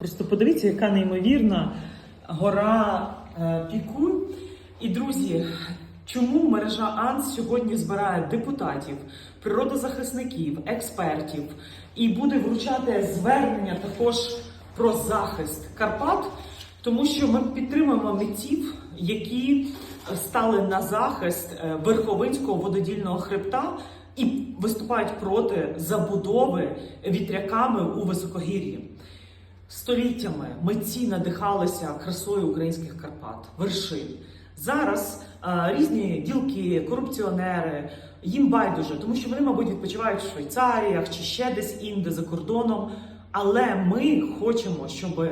Просто подивіться, яка неймовірна гора е, Пікун. І друзі, чому мережа АНС сьогодні збирає депутатів, природозахисників, експертів і буде вручати звернення також про захист Карпат? Тому що ми підтримуємо митців, які стали на захист е, Верховинського вододільного хребта і виступають проти забудови вітряками у високогір'ї. Століттями митці надихалися красою українських Карпат, вершин. Зараз а, різні ділки, корупціонери їм байдуже, тому що вони, мабуть, відпочивають в Швейцаріях чи ще десь інде за кордоном. Але ми хочемо, щоб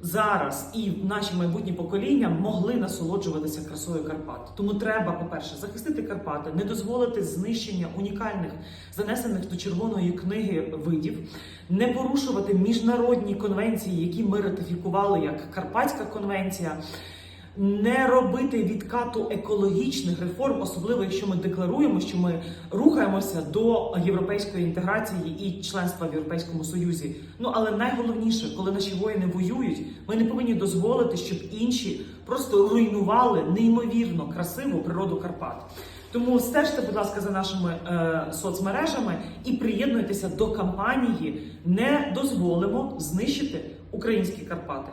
зараз і наші майбутні покоління могли насолоджуватися красою Карпат. Тому треба, по-перше, захистити Карпати, не дозволити знищення унікальних занесених до червоної книги видів, не порушувати міжнародні конвенції, які ми ратифікували, як Карпатська конвенція. Не робити відкату екологічних реформ, особливо якщо ми декларуємо, що ми рухаємося до європейської інтеграції і членства в Європейському Союзі. Ну але найголовніше, коли наші воїни воюють, ми не повинні дозволити, щоб інші просто руйнували неймовірно красиву природу Карпат. Тому стежте, будь ласка, за нашими е, соцмережами і приєднуйтеся до кампанії Не дозволимо знищити українські Карпати.